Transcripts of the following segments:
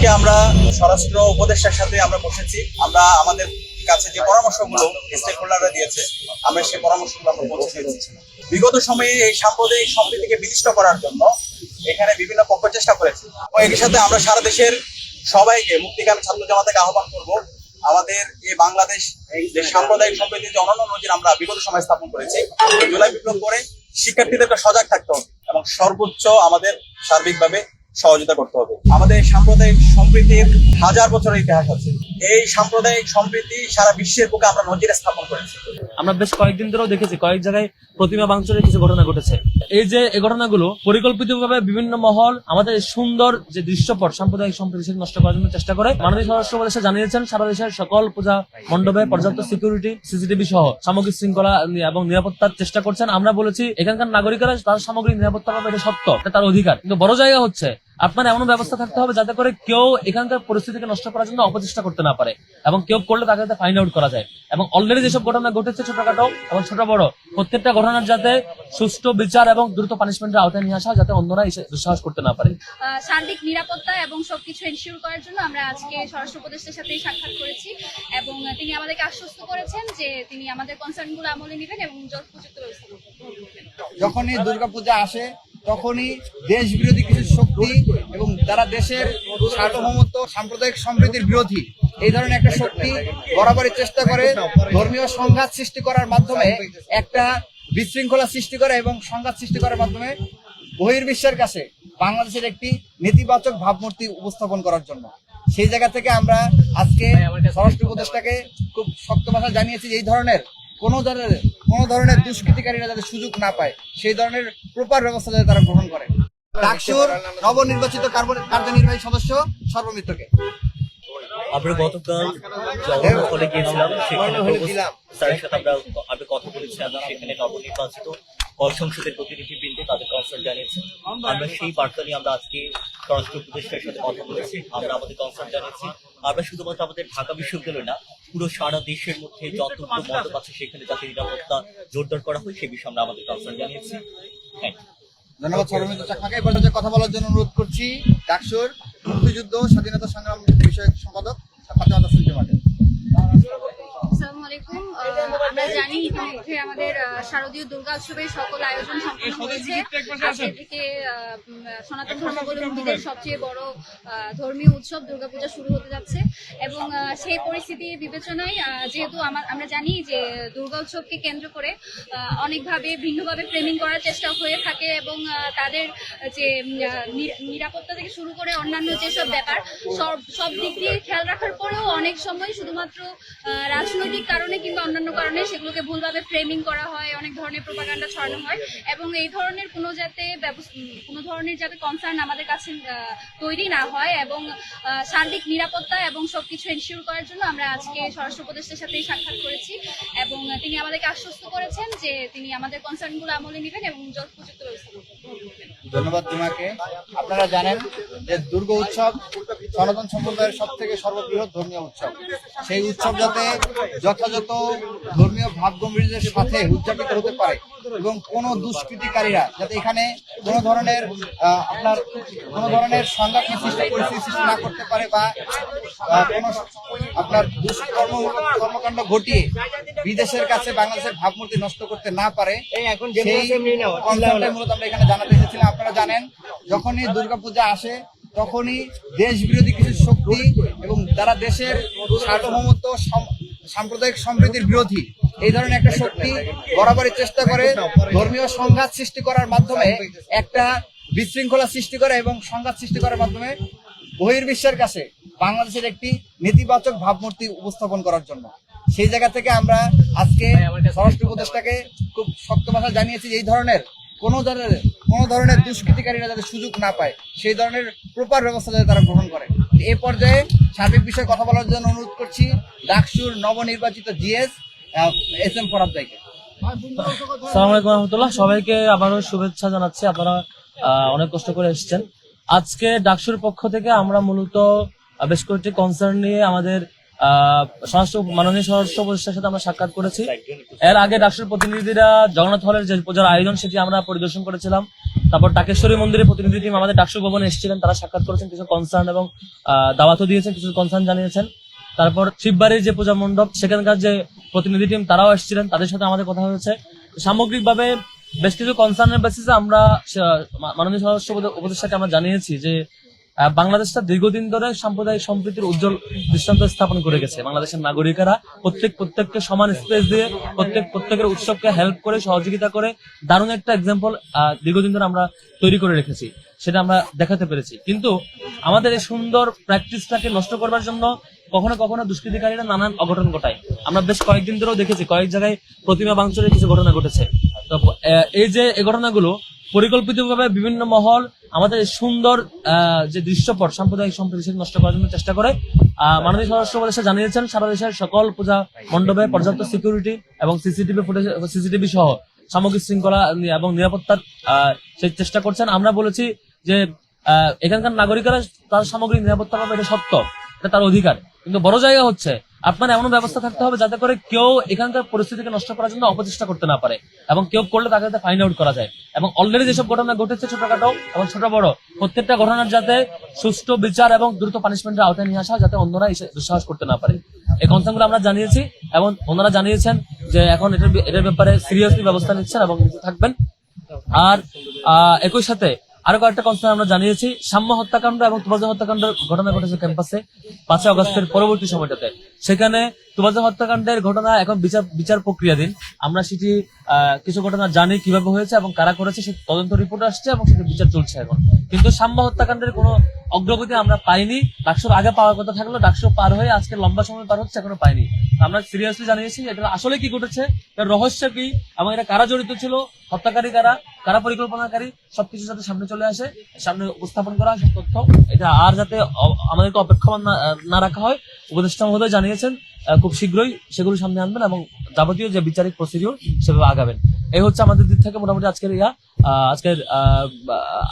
আজকে আমরা স্বরাষ্ট্র উপদেষ্টার সাথে আমরা বসেছি। আমরা আমাদের কাছে যে পরামর্শগুলো স্টেক হোল্ডাররা দিয়েছে, আমরা সেই পরামর্শগুলো আমরা পৌঁছে দিয়েছি। বিগত সময়ে এই সাম্প্রদায়িক সম্প্রীতিকে বিনিষ্ট করার জন্য এখানে বিভিন্ন পক্ষ চেষ্টা করেছে। এর সাথে আমরা সারা দেশের সবাইকে মুক্তিকামী ছাত্র জামাতাকে আহ্বান করব। আমাদের এই বাংলাদেশ যে সাম্প্রদায়িক সম্প্রীতির যে অনন্য নজির আমরা বিগত সময় স্থাপন করেছি জুলাই বিপ্লব করে শিক্ষার্থীদেরকে সজাগ থাকতে হবে এবং সর্বোচ্চ আমাদের সার্বিকভাবে সহযোগিতা করতে হবে। আমাদের সাম্প্রদায়িক সম্প্রীতির হাজার বছরের ইতিহাস আছে। এই সাম্প্রদায়িক সম্প্রীতি সারা বিশ্বের বুকে আমরা নজির স্থাপন করেছি। আমরা বেশ কয়েকদিন ধরেও দেখেছি, কয়েক জায়গায় প্রতিমা ভাঙচুরের কিছু ঘটনা ঘটেছে। এই যে এই ঘটনাগুলো, পরিকল্পিতভাবে বিভিন্ন মহল আমাদের সুন্দর যে দৃশ্যপট সাম্প্রদায়িক সম্প্রীতি নষ্ট করার জন্য চেষ্টা করে। মাননীয় স্বরাষ্ট্র জানিয়েছেন, সারা দেশের সকল পূজা মণ্ডপে পর্যাপ্ত সিকিউরিটি সিসিটিভি সহ সামগ্রিক শৃঙ্খলা এবং নিরাপত্তার চেষ্টা করছেন। আমরা বলেছি, এখানকার নাগরিকরা তার সামগ্রিক নিরাপত্তা পাবে, এটা সত্য তার অধিকার। কিন্তু বড় জায়গা হচ্ছে আপনার এমন ব্যবস্থা থাকতে হবে যাতে করে কেউ এখানকার পরিস্থিতিকে নষ্ট করার জন্য অপচেষ্টা করতে না পারে এবং কেউ করলে তাকে যাতে ফাইন্ড আউট করা যায়। এবং অলরেডি যেসব ঘটনা ঘটেছে ছোটখাটো এবং ছোট বড় প্রত্যেকটা ঘটনার যাতে সুষ্ঠু বিচার এবং দ্রুত পানিশমেন্টের আওতায় নিয়ে আসা যাতে অন্যরা এসে দুঃসাহস করতে না পারে। সার্বিক নিরাপত্তা এবং সবকিছু এনশিওর করার জন্য আমরা আজকে স্বরাষ্ট্র উপদেষ্টার সাথে সাক্ষাৎ করেছি এবং তিনি আমাদেরকে আশ্বস্ত করেছেন যে তিনি আমাদের কনসার্নগুলো আমলে নেবেন এবং যথোপযুক্ত ব্যবস্থা করবেন। যখনই দুর্গাপূজা আসে তখনই দেশ বিরোধী কিছু শক্তি এবং তারা দেশের সার্বভৌমত্ব, সাম্প্রদায়িক সম্প্রীতির বিরোধী, এই ধরনের একটা শক্তি বরাবরই চেষ্টা করে ধর্মীয় সংঘাত সৃষ্টি করার মাধ্যমে একটা বিশৃঙ্খলা সৃষ্টি করে এবং সংঘাত সৃষ্টি করার মাধ্যমে বহির্বিশ্বের কাছে বাংলাদেশের একটি নেতিবাচক ভাবমূর্তি উপস্থাপন করার জন্য। সেই জায়গা থেকে আমরা আজকে স্বরাষ্ট্র উপদেষ্টাকে খুব শক্ত ভাষা জানিয়েছি এই ধরনের কোন ধরনের কোন ধরনের দুষ্কৃতিকারীরা যাতে সুযোগ না পায় সেই ধরনের প্রপার ব্যবস্থা যাতে তারা গ্রহণ করে। ডাকসুর নবনির্বাচিত কার্যনির্বাহী সদস্য সর্বমিত্রকে। আমরা গতকাল জগন্নাথ হলে গিয়েছিলাম সেখানে স্যারের সাথে আমরা আমরা কথা বলেছি এবং সেখানে নবনির্বাচিত কর সংসদের প্রতিনিধিবৃন্দ তাদের কনসার্ন জানিয়েছে আমরা সেই বার্তা নিয়ে আমরা আজকে স্বরাষ্ট্র উপদেষ্টার সাথে কথা বলেছি আমরা আমাদের কনসার্ন জানিয়েছি। আমরা শুধুমাত্র আমাদের ঢাকা বিশ্ববিদ্যালয় না পুরো সারা দেশের মধ্যে যত মণ্ডপ আছে সেখানে যাতে নিরাপত্তা জোরদার করা হয় সে বিষয়ে আমরা আমাদের কনসার্ন জানিয়েছি। ধন্যবাদ চাকমাকে। কথা বলার জন্য অনুরোধ করছি। ডাকসুর মুক্তিযুদ্ধ স্বাধীনতা সংগ্রাম শারদীয় দুর্গা উৎসবের সকল আয়োজন সম্পন্ন হয়েছে। আজকে থেকে সনাতন ধর্মাবলম্বীদের সবচেয়ে বড় ধর্মীয় উৎসব দুর্গাপূজা শুরু হতে যাচ্ছে এবং সেই পরিস্থিতি বিবেচনায় যেহেতু আমার আমরা জানি যে দুর্গা উৎসবকে কেন্দ্র করে অনেকভাবে ভিন্নভাবে ফ্রেমিং করার চেষ্টা হয়ে থাকে এবং তাদের যে নিরাপত্তা থেকে শুরু করে অন্যান্য যেসব ব্যাপার সব সব দিক দিয়ে খেয়াল রাখার পরেও অনেক সময় শুধুমাত্র রাজনৈতিক কারণে কিংবা অন্যান্য কারণে সেগুলোকে ভুলভাবে ফ্রেমিং করা হয় অনেক ধরনের প্রোপাগান্ডা ছড়ানো হয় এবং এই ধরনের কোনো যাতে কোনো ধরনের যাতে কনসার্ন আমাদের কাছে তৈরি না হয় এবং সার্বিক নিরাপত্তা এবং সব কিছু এনশিওর করার জন্য আমরা আজকে স্বরাষ্ট্র উপদেষ্টার সাথেই সাক্ষাৎ করেছি এবং তিনি আমাদেরকে আশ্বস্ত করেছেন যে তিনি আমাদের কনসার্নগুলো আমলে নেবেন এবং যথোপযুক্ত ব্যবস্থা করবেন। ধন্যবাদ তোমাকে। আপনারা জানেন যে দুর্গা উৎসব সনাতন সম্প্রদায়ের সব থেকে সর্ববৃহৎ ধর্মীয় উৎসব। সেই উৎসব যাতে যথাযথ ধর্মীয় ভাব গম্ভীর্যের সাথে উদযাপিত হতে পারে এবং কোনো দুষ্কৃতিকারীরা যাতে এখানে কোনো ধরনের আপনার কোনো ধরনের সংঘাত সৃষ্টি পরিস্থিতি সৃষ্টি না করতে পারে বা কোনো আপনার দুষ্কর্ম কর্মকাণ্ড ঘটিয়ে বিদেশের কাছে বাংলাদেশের ভাবমূর্তি নষ্ট করতে না পারে সেই মূলত আমরা এখানে জানাতে এসেছিলাম, আপনারা জানেন, যখনই দুর্গাপূজা আসে, তখনই দেশ বিরোধী কিছু শক্তি এবং তারা দেশের সার্বভৌমত্ব সাম্প্রদায়িক সম্প্রীতির বিরোধী, এই ধরনের একটা শক্তি বরাবরই চেষ্টা করে ধর্মীয় সংঘাত সৃষ্টি করার মাধ্যমে একটা বিশৃঙ্খলা সৃষ্টি করে এবং সংঘাত সৃষ্টি করার মাধ্যমে বহির্বিশ্বের কাছে বাংলাদেশের একটি নেতিবাচক ভাবমূর্তি উপস্থাপন করার জন্য। সেই জায়গা থেকে আমরা আজকে স্বরাষ্ট্র উপদেষ্টাকে খুব শক্ত ভাষা জানিয়েছি এই ধরনের কোন ধরনের কোন ধরনের দুষ্কৃতিকারীরা যাতে সুযোগ না পায়, সেই ধরনের প্রপার ব্যবস্থা যাতে তারা গ্রহণ করে। এ পর্যায়ে সার্বিক বিষয়ে কথা বলার জন্য অনুরোধ করছি ডাকসুর নবনির্বাচিত জিএস এস এম ফরাদ ভাইকে। সালাম আলাইকুম রহমতুল্লাহ। সবাইকে আবারও শুভেচ্ছা জানাচ্ছি। আপনারা অনেক কষ্ট করে এসেছেন। আজকে ডাকসুর পক্ষ থেকে আমরা মূলত বেশ কয়েকটি কনসার্ন নিয়ে আমাদের স্বরাষ্ট্র মাননীয় স্বরাষ্ট্র উপদেষ্টার সাথে আমরা সাক্ষাৎ করেছি। এর আগে ডাকসুর প্রতিনিধিরা জগন্নাথ হলের যে পূজার আয়োজন সেটি আমরা পরিদর্শন করেছিলাম। তারপর টাকেশ্বরী মন্দিরের প্রতিনিধি টিম আমাদের ডাকসু ভবনে এসেছিলেন, তারা সাক্ষাৎ করেছেন, কিছু কনসার্ন এবং দাওয়াতও দিয়েছেন, কিছু কনসার্ন জানিয়েছেন। তারপর শিববাড়ির যে পূজা মণ্ডপ, সেখানকার যে প্রতিনিধি টিম তারাও এসেছিলেন, তাদের সাথে আমাদের কথা হয়েছে। সামগ্রিকভাবে বেশ কিছু কনসার্নের বেসিসে আমরা মাননীয় স্বরাষ্ট্র উপদেষ্টাকে আমরা জানিয়েছি যে বাংলাদেশটা দীর্ঘদিন ধরে সাম্প্রদায়িক সম্প্রীতির উজ্জ্বল দৃষ্টান্ত স্থাপন করে গেছে। বাংলাদেশের নাগরিকেরা প্রত্যেক প্রত্যেককে সমান স্পেস দিয়ে প্রত্যেক প্রত্যেকের উৎসবকে হেল্প করে, সহযোগিতা করে দারুণ একটা এক্সাম্পল দীর্ঘদিন ধরে আমরা তৈরি করে রেখেছি, সেটা আমরা দেখাতে পেরেছি। কিন্তু আমাদের এই সুন্দর প্র্যাকটিসটাকে নষ্ট করবার জন্য কখনো কখনো দুষ্কৃতিকারীরা নানান অঘটন ঘটায়। আমরা বেশ কয়েকদিন ধরেও দেখেছি, কয়েক জায়গায় প্রতিমা ভাঙচুরের কিছু ঘটনা ঘটেছে। তো এই যে এই ঘটনাগুলো পরিকল্পিতভাবে বিভিন্ন মহল আমাদের সুন্দর যে দৃশ্যপট, সাম্প্রদায়িক সম্প্রীতি নষ্ট করার জন্য চেষ্টা করে। মাননীয় স্বরাষ্ট্র জানিয়েছেন, সারা দেশের সকল পূজা মণ্ডপে পর্যাপ্ত সিকিউরিটি এবং সিসিটিভি ফুটেজ সিসিটিভি সহ সামগ্রিক শৃঙ্খলা এবং নিরাপত্তার সেই চেষ্টা করছেন। আমরা বলেছি যে এখানকার নাগরিকেরা তার সামগ্রিক নিরাপত্তা পাবে, এটা সত্য, এটা তার অধিকার। কিন্তু বড় জায়গা হচ্ছে আপনার এমন ব্যবস্থা থাকতে হবে যাতে করে কেউ এখানকার পরিস্থিতিকে নষ্ট করার জন্য অপচেষ্টা করতে না পারে এবং কেউ করলে তাকে যাতে ফাইন্ড আউট করা যায়। এবং অলরেডি যেসব ঘটনা ঘটেছে ছোটখাটো এবং ছোট বড়, প্রত্যেকটা ঘটনার যাতে সুষ্ঠু বিচার এবং দ্রুত পানিশমেন্টের আওতায় নিয়ে আসা যাতে অন্যরা দুঃসাহস করতে না পারে। এই কনসার্নগুলো আমরা জানিয়েছি এবং ওনারা জানিয়েছেন যে এখন এটার এটার ব্যাপারে সিরিয়াসলি ব্যবস্থা নিচ্ছেন এবং থাকবেন। আর একই সাথে আরও কয়েকটা কনসার্ন আমরা জানিয়েছি। সাম্য হত্যাকাণ্ড এবং তুবাজা হত্যাকাণ্ডের ঘটনা ঘটেছে ক্যাম্পাসে পাঁচই অগস্টের পরবর্তী সময়টাতে। সেখানে তুবাজা হত্যাকাণ্ডের ঘটনা এখন বিচার বিচার প্রক্রিয়াধীন। আমরা সেটি কিছু ঘটনা জানি কীভাবে হয়েছে এবং কারা করেছে, সে তদন্ত রিপোর্ট আসছে এবং সেটি বিচার চলছে এখন। কিন্তু সাম্য হত্যাকাণ্ডের কোনো অগ্রগতি আমরা পাইনি। ডাকসুর আগে পাওয়ার কথা থাকল, ডাকসু পার হয়ে আজকে লম্বা সময় পার হচ্ছে, এখনও পাইনি। আমরা সিরিয়াসলি জানিয়েছি, এটা আসলে কি ঘটেছে রহস্য কি এবং এটা কারা জড়িত ছিল, হত্যাকারী কারা কারা পরিকল্পনাকারী সবকিছু যাতে সামনে চলে আসে, সামনে উপস্থাপন করা সব তথ্য। এটা আর যাতে আমাদেরকে অপেক্ষমান না রাখা হয়, উপদেষ্টা মহোদয় জানিয়েছেন খুব শীঘ্রই সেগুলো সামনে আনবেন এবং যাবতীয় যে বিচারিক প্রসিডিওর সেভাবে আগাবেন। এই হচ্ছে আমাদের দিক থেকে মোটামুটি আজকের ইয়া আজকের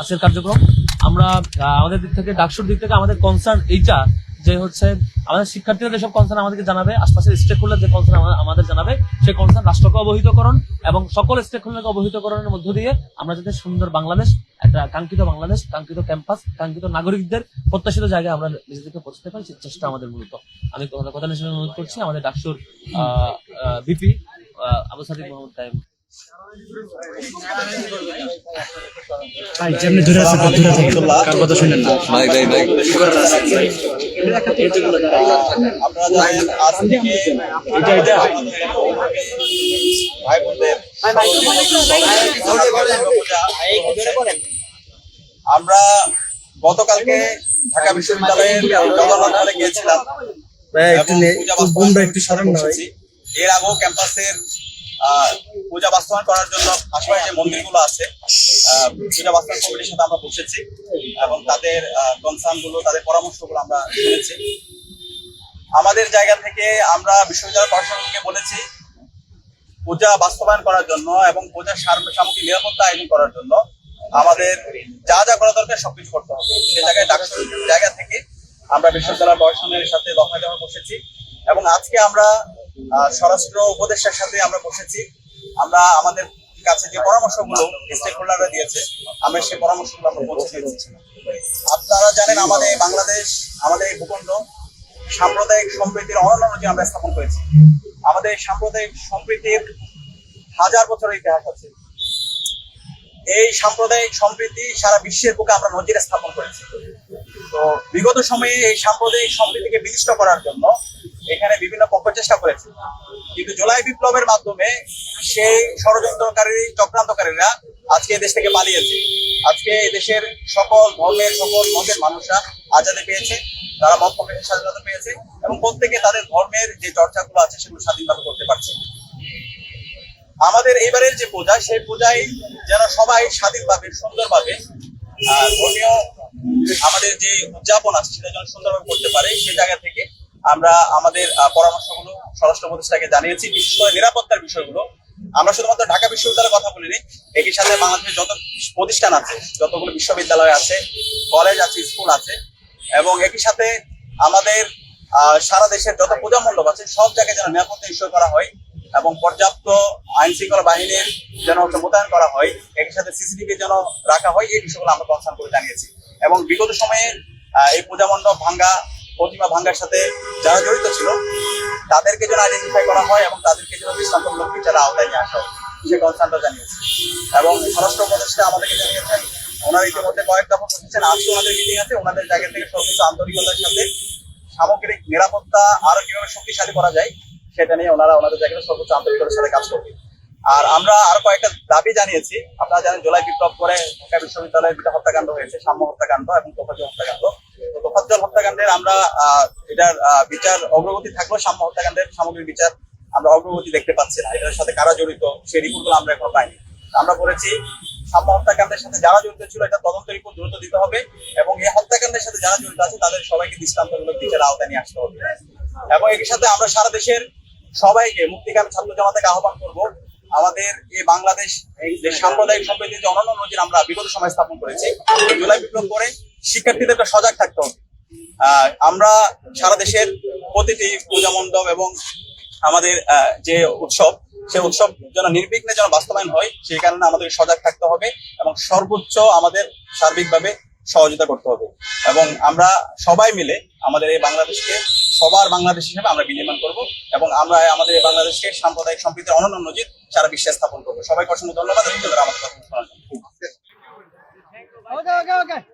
আজকের কার্যক্রম। আমরা আমাদের দিক থেকে, ডাকসুর দিক থেকে আমাদের কনসার্ন এইটা যে হচ্ছে আমাদের শিক্ষার্থীরা যেসব কনসার্ন আমাদেরকে জানাবে, আশপাশের স্টেক হোল্ডার যে কনসার্ন আমাদের জানাবে, সেই কনসার্ন রাষ্ট্রকে অবহিতকরণ এবং সকল স্টেক হোল্ডারকে অবহিতকরণের মধ্য দিয়ে আমরা যাতে সুন্দর বাংলাদেশ, একটা কাঙ্ক্ষিত বাংলাদেশ, কাঙ্ক্ষিত ক্যাম্পাস কাঙ্ক্ষিত নাগরিকদের প্রত্যাশিত জায়গায় আমরা নিজেদেরকে পৌঁছতে পারি, সেই চেষ্টা আমাদের মূলত। আমি কথা হিসেবে অনুরোধ করছি, আমাদের ডাকসুর বিপি আবু সাদিক মোহাম্মদ কাইম কার কথা শুনেন ভাই ভাই ভাই আপনারা জানেন ভাই। আমরা গতকালকে ঢাকা বিশ্ববিদ্যালয়ের জগন্নাথ গিয়েছিলাম। এর আগেও ক্যাম্পাসের পূজা বাস্তবায়ন করার জন্য আশেপাশে যে মন্দিরগুলো আছে পূজা বাস্তবায়ন কমিটির সাথে আমরা বসেছি এবং তাদের কনসার্নগুলো তাদের পরামর্শগুলো আমরা শুনেছি। আমাদের জায়গা থেকে আমরা বিশ্ববিদ্যালয় প্রশাসনকে বলেছি, পূজা বাস্তবায়ন করার জন্য এবং পূজার সামগ্রী নিরাপত্তা আয়োজন করার জন্য আমাদের যা যা করা দরকার সবকিছু করতে হবে। সে জায়গায় ডাক্তার জায়গা থেকে আমরা বিশ্ববিদ্যালয় প্রশাসনের সাথে দফায় দফায় বসেছি এবং আজকে আমরা স্বরাষ্ট্র উপদেষ্টার সাথে আমরা বসেছি। আমরা আমাদের কাছে যে পরামর্শগুলো স্টেক হোল্ডাররা দিয়েছে, আমরা সেই পরামর্শগুলো আমরা পৌঁছে দিয়েছি। আপনারা জানেন আমাদের বাংলাদেশ, আমাদের এই ভূখণ্ড সাম্প্রদায়িক সম্প্রীতির অনন্য নজির আমরা স্থাপন করেছি। আমাদের সাম্প্রদায়িক সম্প্রীতির হাজার বছরের ইতিহাস আছে। এই সাম্প্রদায়িক সম্প্রীতি সারা বিশ্বের বুকে আমরা নজির স্থাপন করেছি। তো বিগত সময়ে এই সাম্প্রদায়িক সম্প্রীতিকে বিনিষ্ট করার জন্য এখানে বিভিন্ন চেষ্টা করেছে। কিন্তু জুলাই বিপ্লবের মাধ্যমে সেই ষড়যন্ত্রকারী, চক্রান্তকারীরা আজকে দেশ থেকে পালিয়েছে আজকে দেশের সকল ধর্মের, সকল মতের মানুষরা আজাদি পেয়েছে, তারা মত স্বাধীনতা পেয়েছে এবং প্রত্যেকে তাদের ধর্মের যে চর্চাগুলো আছে সেগুলো স্বাধীনভাবে করতে পারছে। আমাদের এবারের যে পূজা, সেই পূজায় যেন সবাই স্বাধীনভাবে, সুন্দরভাবে ধর্মীয় আমাদের যে উদযাপন আছে সেটা যেন সুন্দরভাবে করতে পারে, সেই জায়গা থেকে আমরা আমাদের পরামর্শগুলো স্বরাষ্ট্র প্রতিষ্ঠাকে জানিয়েছি, বিশেষ করে নিরাপত্তার বিষয়গুলো। আমরা শুধুমাত্র ঢাকা বিশ্ববিদ্যালয়ের কথা বলিনি, একই সাথে বাংলাদেশের যত প্রতিষ্ঠান আছে, যতগুলো বিশ্ববিদ্যালয় আছে কলেজ আছে স্কুল আছে, এবং একই সাথে আমাদের সারা দেশের যত পূজা মণ্ডপ আছে, সব জায়গায় যেন নিরাপত্তা নিশ্চয় করা হয় এবং পর্যাপ্ত আইন শৃঙ্খলা বাহিনীর যেন মোতায়েন করা হয়, একই সাথে সিসিটিভি যেন রাখা হয়, এই বিষয়গুলো আমরা কনসার্ন করে জানিয়েছি। এবং বিগত সময়ে এই পূজা মণ্ডপ ভাঙ্গা প্রতিমা ভাঙ্গার সাথে যারা জড়িত ছিল, তাদেরকে যেন আইডেন্টিফাই করা হয় এবং তাদেরকে যেন দৃষ্টান্তমূলক বিচারের আওতায় নিয়ে আসা হয় সে কনসার্নটা জানিয়েছি। এবং স্বরাষ্ট্র উপদেষ্টা আমাদেরকে জানিয়েছেন, ওনারা ইতিমধ্যে কয়েক দফা বসেছেন আজকে ওনাদের মিটিং আছে, ওনাদের জায়গা থেকে সর্বোচ্চ আন্তরিকতার সাথে সামগ্রিক নিরাপত্তা আরও কীভাবে শক্তিশালী করা যায়, সেটা নিয়ে ওনারা ওনাদের জায়গায় সর্বোচ্চ আন্তরিকতার সাথে কাজ করবে। আর আমরা আরও কয়েকটা দাবি জানিয়েছি, আপনারা জানেন জুলাই বিপ্লব করে ঢাকা বিশ্ববিদ্যালয়ে দুটা হত্যাকাণ্ড হয়েছে, সাম্য হত্যাকাণ্ড এবং তোফাজ্জল হত্যাকাণ্ড। তো হত্যাকাণ্ডের আমরা এটার বিচার, অগ্রগতি থাকলেও সাম্য হত্যাকাণ্ডের সামগ্রিক বিচার আমরা অগ্রগতি দেখতে পাচ্ছি না। এটার সাথে কারা জড়িত, সেই রিপোর্টগুলো আমরা এখনও পাইনি। আমরা বলেছি সাম্য হত্যাকাণ্ডের সাথে যারা জড়িত ছিল, এটা তদন্ত রিপোর্ট দ্রুত দিতে হবে এবং এই হত্যাকাণ্ডের সাথে যারা জড়িত আছে, তাদের সবাইকে দৃষ্টান্তমূলক বিচারের আওতায় নিয়ে আসতে হবে। এবং এর সাথে আমরা সারা দেশের সবাইকে মুক্তিকামী ছাত্র জামাতাকে আহ্বান করব। আমাদের এই বাংলাদেশ যে সাম্প্রদায়িক সম্প্রীতির যে অনন্য নজির আমরা বিগত সময় স্থাপন করেছি জুলাই বিপ্লব করে শিক্ষার্থীদেরকে সজাগ থাকতে হবে। আমরা সারা দেশের প্রতিটি পূজা মণ্ডপ এবং আমাদের যে উৎসব সে উৎসব যেন নির্বিঘ্নে যেন বাস্তবায়ন হয়, সেই কারণে আমাদের সজাগ থাকতে হবে এবং সর্বোচ্চ আমাদের সার্বিকভাবে সহযোগিতা করতে হবে। এবং আমরা সবাই মিলে আমাদের এই বাংলাদেশকে, সবার বাংলাদেশ হিসেবে আমরা বিনির্মাণ করব এবং আমরা আমাদের এই বাংলাদেশকে সাম্প্রদায়িক সম্প্রীতির অনন্য নজির সারা বিশ্বে স্থাপন করব। সবাইকে অসংখ্য ধন্যবাদ। আমাদের ওকে ওকে।